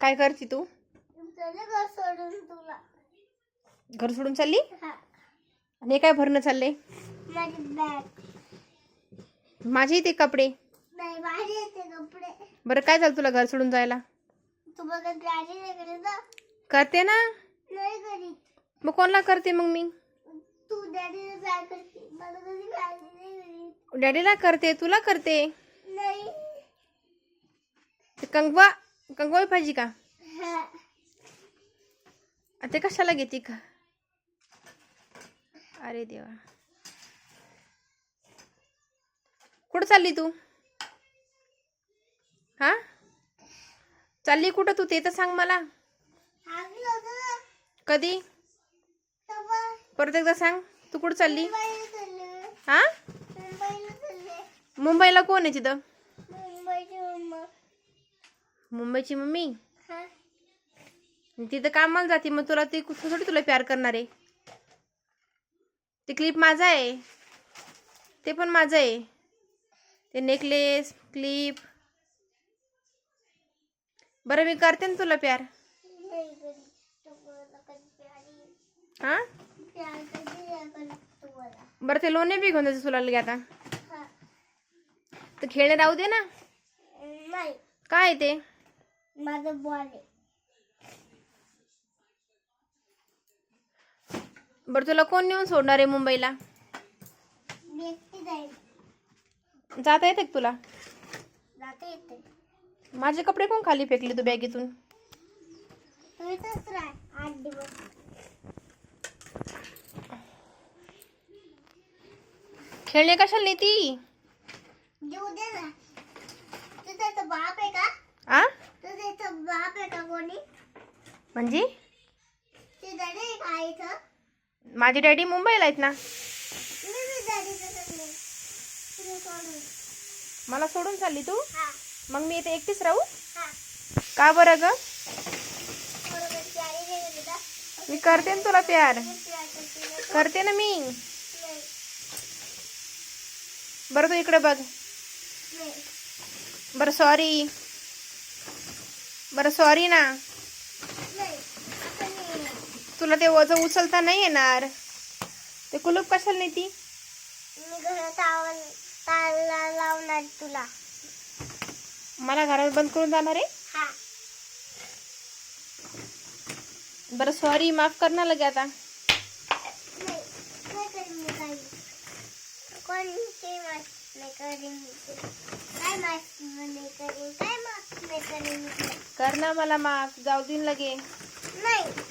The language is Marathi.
काय करते तू? चले घर सोडून तुला. घर सोडून चालली? हा. आणि हे काय भरणं चाललंय? माझी बॅग. माझे ते कपडे. नाही येते कपडे. बरं काय झालं तुला घर सोडून जायला? तू बघत गाडी नाही करीत ना? करते ना. नाही करीत मग कोणाला करते मग मी? तू डॅडीला काय करते. मला कधी गाडी नाही करीत डॅडीला करते तुला करते. नाही. ते कंगवा कंगवा पाहिजे का ते कशाला घेते का अरे देवा कुठं चालली तू हा चालली कुठं तू ते तर सांग मला कधी परत एकदा सांग तू कुठं चालली हा मुंबईला कोण आहे तिथं मुंबईची मम्मी? हा. तिथं कामाला जाते मग तुला ते कुठं थोडी तुला प्यार करणार आहे? ते क्लिप माझा आहे. ते पण माझं आहे. ते नेकलेस क्लिप बरं मी करते ना तुला प्यार. नाही करीत तुम्हाला कधी प्यारी हा? प्यार कधी नाही करीत तुम्हाला बरं ते लोणे बी घेऊन द्यायचं तुला लगे आता. हा. तर खेळणे राहू दे ना. नाही. काय आहे ते? माझं बॉल आहे. बरं तुला कोण नेऊन सोडणार आहे मुंबईला? मी एकटी जाईल. जाता येते का तुला? जाते येते. माझे कपडे कोण खाली फेकले तू बॅगेतून? तुम्ही तसं राहा आठ दिवस. खेळणे कशाला नेती देऊ दे ना. तुझा तो बाप आहे का? आ? तुझा इथं बाप आहे का कोणी? म्हणजे? ते डॅडी आहे का इथं? माझे डॅडी मुंबईला आहेत ना. मी मी डॅडीचं चालले तुला सोडून. मला सोडून चालली तू? हा. मग मी इथे एकटीच राहू? हा. का बरं ग? बरोबर नाही मी करते ना तुला प्यार. करते ना. करते ना मी. नाही बरं तू इकडे बघ. नाही. बरं सॉरी बरं सॉरी ना. नाही नाही. तुला ते वजन उचलता नाही येणार. ते कुलूप कशाला मी घरात आवाज ताला लावणार तुला. मला घरात बंद करून जाणार आहे? हा. बरं सॉरी माफ करणार लगे आता. नाही नाही मी नाही मी. काय माफ नाही करीन काय माफ नाही करीन मी. कर ना मला माफ. जाऊ दिन लगे. नाही.